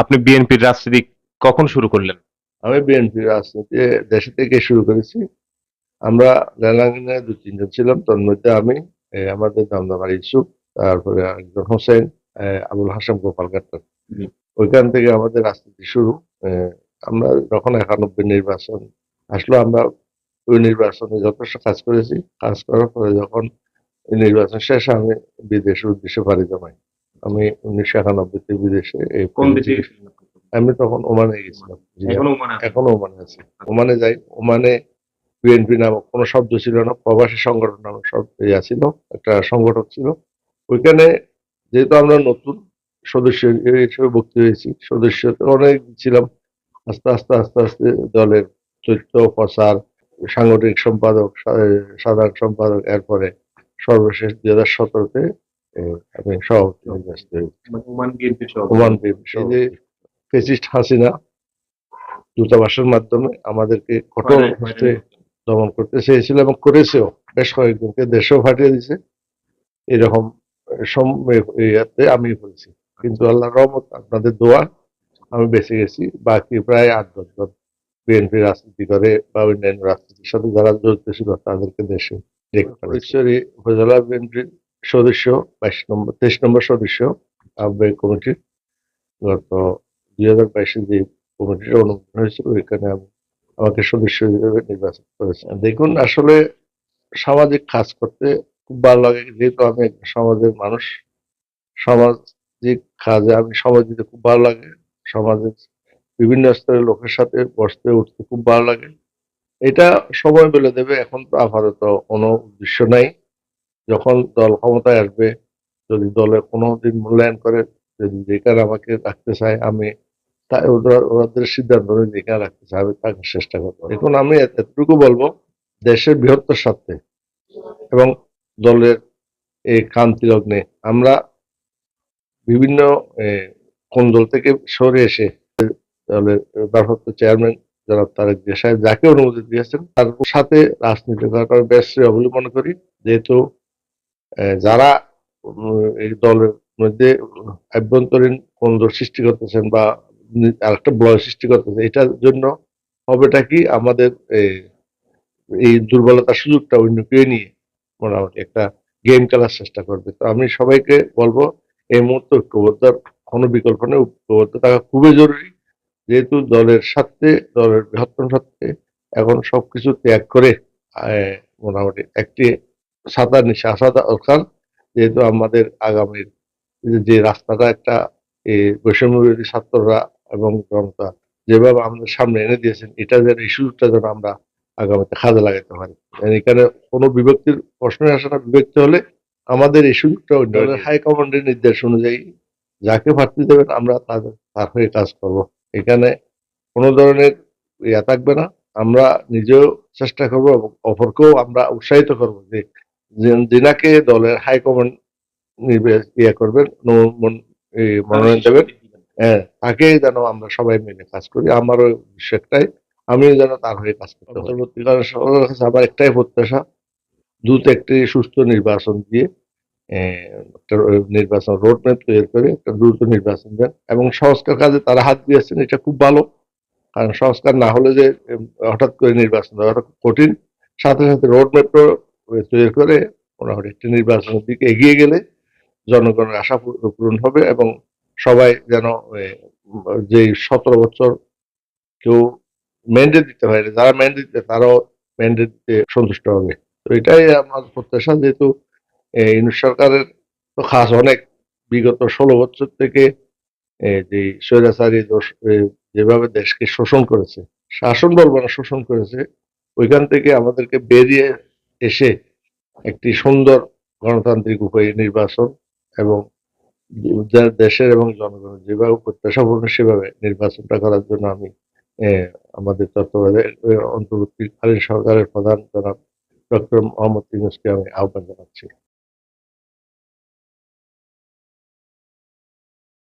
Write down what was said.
আপনি বিএনপির রাজনীতি কখন শুরু করলেন? আমি বিএনপির রাজনীতি দেশে থেকে শুরু করেছি। আমরা দু তিনজন ছিলাম তার মধ্যে আমি আমাদের দামদামার ইসুফ তারপরে একজন হোসেন আবুল হাসান গোপাল গাট্টার ওইখান থেকে আমাদের রাজনীতি শুরু আমরা যখন একানব্বই নির্বাচন আসলো আমরা ওই নির্বাচনে যথেষ্ট কাজ করেছি। কাজ করার পরে যখন নির্বাচন শেষে আমি বিদেশের উদ্দেশ্যে পাড়ি জমাই। আমি উনিশশো একানব্বইতে বিদেশে আমি তখন ওমানে গেছিলাম। এখনও ওমানে আছে। ওমানে যাই ওমানে বিএনপি নামক কোনো শব্দ ছিল না প্রবাসী সংগঠন নামক শব্দ ছিল একটা সংগঠন ছিল। ওইখানে যেহেতু আমরা নতুন সদস্য হিসেবে ভর্তি হয়েছি সদস্য অনেক ছিলাম। আস্তে আস্তে আস্তে আস্তে দলের চরিত্র প্রচার সাংগঠনিক সম্পাদক সাধারণ সম্পাদক এরপরে সর্বশেষ দুই হাজার সতেরোতে সভাপতি নির্বাচিত ওমান যে ফেসিস্ট হাসিনা দূতাবাসের মাধ্যমে আমাদেরকে কঠোর হস্তে দমন করতে চেয়েছিল এবং করেছেও বেশ কয়েকজনকে দেশেও ফাটিয়ে দিছে এরকম ইয়াতে আমি বলছি কিন্তু আল্লাহ রহমত আপনাদের দোয়া আমি বেঁচে গেছি বাকি প্রায় আট দশজন বিএনপি রাজনীতি করে বা অন্যান্য রাজনীতির সাথে যারা জড়িত ছিল তাদেরকে দেশে ঈশ্বরী উপজেলা বিএনপির সদস্য, বাইশ নম্বর, তেইশ নম্বর সদস্য আহ্বায়ক কমিটির গত দুই হাজার বাইশে যে কমিটির অনুমোদন হয়েছিল, ওইখানে আমি আমাকে সদস্য হিসেবে নির্বাচন করেছে দেখুন, আসলে সামাজিক কাজ করতে খুব ভালো লাগে। যেহেতু আমি সমাজের মানুষ, সামাজিক কাজে আমি সমাজ দিতে খুব ভালো লাগে। সমাজের বিভিন্ন স্তরের লোকের সাথে বসতে, উঠতে খুব ভালো লাগে। এটা সময় বলে দেবে, এখন তো আপাতত কোনো উদ্দেশ্য নাই। যখন দল ক্ষমতায় আসবে যদি দলে কোনো দিন মূল্যায়ন করে যদি যেখানে আমাকে রাখতে চায় আমি তা- ওরা- ওদের সিদ্ধান্ত যেখানে রাখতে চায় আমি তাকে চেষ্টা করব। এখন আমি এতটুকু বলব দেশের বৃহত্তর স্বার্থে এবং দলের এই ক্রান্তি লগ্নে আমরা বিভিন্ন এ, কোন দল থেকে সরে এসে দলের ভারপ্রাপ্ত চেয়ারম্যান জনাব তারেক সাহেব যাকে অনুমতি দিয়েছেন তার সাথে রাজনীতি শ্রেয় বলে মনে করি। যেহেতু যারা এই দলের মধ্যে আভ্যন্তরীণ কোন্দল সৃষ্টি করতেছেন বা আরেকটা ব্লয় সৃষ্টি করতেছে এটার জন্য হবেটা কি? আমাদের এই দুর্বলতার সুযোগটা অন্য কেউ নিয়ে মোটামুটি একটা গেম খেলার চেষ্টা করবে। তো আমি সবাইকে বলব, এই মুহূর্তে ঐক্যবদ্ধ, কোনো বিকল্প নেই। ঐক্যবদ্ধ থাকা খুবই জরুরি। যেহেতু দলের স্বার্থে, দলের বৃহত্তম স্বার্থে, এখন সবকিছু ত্যাগ করে মোটামুটি একটি সাঁতার নিচে আসা দরকার যেহেতু আমাদের আগামীর যে- রাস্তাটা একটা এই বৈষম্য ছাত্ররা এবং জনতা যেভাবে আমাদের সামনে এনে দিয়েছেন এটা যেন এই সুযোগটা যেন আমরা আগামীতে কাজে লাগাতে পারি। এখানে কোনো বিভক্তির প্রশ্ন আসে না বিভক্তি হলে আমাদের এই সুযোগটা অন্য হাইকমান্ডের নির্দেশ অনুযায়ী যাকে প্রার্থী দেবেন আমরা তাদের তার হয়ে কাজ করব। এখানে কোনো ধরনের ইয়া থাকবে না। আমরা নিজেও চেষ্টা করব এবং অপরকেও আমরা উৎসাহিত করব যে যিনাকে দলের হাইকমান্ড নির্বাচ ইয়ে করবেন মনোনয়ন দেবেন। হ্যাঁ তাকে যেন আমরা সবাই মিলে কাজ করি। আমারও একটাই আমিও যেন তার হয়ে কাজ করতে পরবর্তীকালে কাছে আমার একটাই প্রত্যাশা দ্রুত একটি সুস্থ নির্বাচন দিয়ে একটা নির্বাচন রোডম্যাপ তৈরি করে একটা দ্রুত নির্বাচন দেন। এবং সংস্কার কাজে তারা হাত দিয়েছেন এটা খুব ভালো। কারণ সংস্কার না হলে যে হঠাৎ করে নির্বাচন দেওয়াটা খুব কঠিন। সাথে সাথে রোডম্যাপও তৈরি করে মোটামুটি একটি নির্বাচনের দিকে এগিয়ে গেলে জনগণের আশা পূরণ হবে এবং সবাই যেন যে সতেরো বছর কেউ ম্যান্ডেট দিতে পারে যারা ম্যান্ডেট দিতে তারাও ম্যান্ডেট দিতে সন্তুষ্ট হবে। তো এটাই আমার প্রত্যাশা যেহেতু এ, ইউনুস সরকারের তো খাস অনেক বিগত ষোলো বছর থেকে যে স্বৈরাচারী যেভাবে দেশকে শোষণ করেছে শাসন বলব না শোষণ করেছে ওইখান থেকে আমাদেরকে বেরিয়ে এসে একটি সুন্দর গণতান্ত্রিক উপায়ে নির্বাচন এবং দেশের এবং জনগণের যেভাবে প্রত্যাশাপূর্ণ সেভাবে নির্বাচনটা করার জন্য আমি আমাদের তত্ত্বাবধায়ক অন্তর্বর্তীকালীন সরকারের প্রধান জনাব ডক্টর মোহাম্মদ ইউনুসকে আমি আহ্বান জানাচ্ছি।